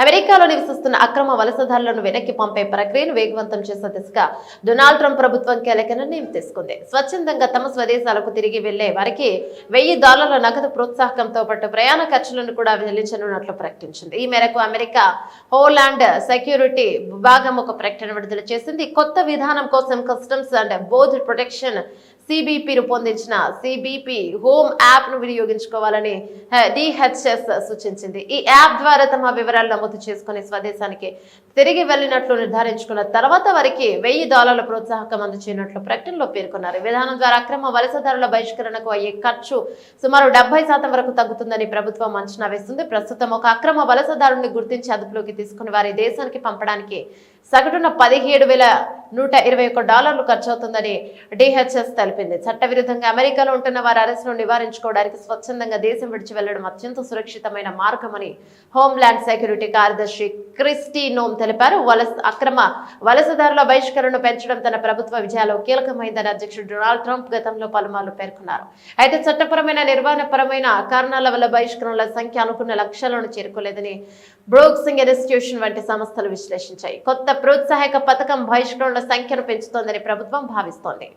అమెరికాలో నివసిస్తున్న అక్రమ వలసదారులను వెనక్కి పంపే ప్రక్రియను వేగవంతం చేసే దిశగా డొనాల్డ్ ట్రంప్ ప్రభుత్వం కీలక నిర్ణయం తీసుకుంది. స్వచ్ఛందంగా తమ స్వదేశాలకు తిరిగి వెళ్ళే వారికి వెయ్యి డాలర్ల నగదు ప్రోత్సాహకంతో పాటు ప్రయాణ ఖర్చులను కూడా చెల్లించనున్నట్లు ప్రకటించింది. ఈ మేరకు అమెరికా హోలాండ్ సెక్యూరిటీ విభాగం ఒక ప్రకటన విడుదల చేసింది. కొత్త విధానం కోసం customs and border protection CBP రూపొందించిన సిబిపి హోమ్ యాప్ను వినియోగించుకోవాలని డిహెచ్ఎస్ సూచించింది. ఈ యాప్ ద్వారా తమ వివరాలు నమోదు చేసుకుని స్వదేశానికి తిరిగి వెళ్ళినట్లు నిర్ధారించుకున్న తర్వాత వారికి వెయ్యి డాలర్ల ప్రోత్సాహకం అందజేయనట్లు ప్రకటనలో పేర్కొన్నారు. విధానం ద్వారా అక్రమ వలసదారుల బహిష్కరణకు అయ్యే ఖర్చు సుమారు డెబ్బై శాతం వరకు తగ్గుతుందని ప్రభుత్వం అంచనా వేస్తుంది. ప్రస్తుతం ఒక అక్రమ వలసదారుని గుర్తించి అదుపులోకి తీసుకుని వారి దేశానికి పంపడానికి సగటున పదిహేడు వేల నూట ఇరవై ఒక్క డాలర్లు ఖర్చవుతుందని డిహెచ్ఎస్ తెలిపింది. చట్టవిరుద్ధంగా అమెరికాలో ఉంటున్న వారి అరెస్టును నివారించుకోవడానికి స్వచ్ఛందంగా దేశం విడిచి వెళ్ళడం అత్యంత సురక్షితమైన మార్గమని హోంల్యాండ్ సెక్యూరిటీ కార్యదర్శి క్రిస్టీ నోమ్ తెలిపారు. వలస అక్రమ వలసదారుల బహిష్కరణను పెంచడం తన ప్రభుత్వ విజయాలో కీలకమైందని అధ్యక్షుడు డొనాల్డ్ ట్రంప్ గతంలో పలుమార్లు పేర్కొన్నారు. అయితే చట్టపరమైన నిర్వహణపరమైన కారణాల వల్ల బహిష్కరణల సంఖ్య అనుకున్న లక్ష్యాలను చేరుకోలేదని బ్రోక్సింగ్ ఇన్స్టిట్యూషన్ వంటి సంస్థలు విశ్లేషించాయి. కొత్త ప్రోత్సాహక పథకం బహిష్కరణల సంఖ్యను పెంచుతోందని ప్రభుత్వం భావిస్తోంది.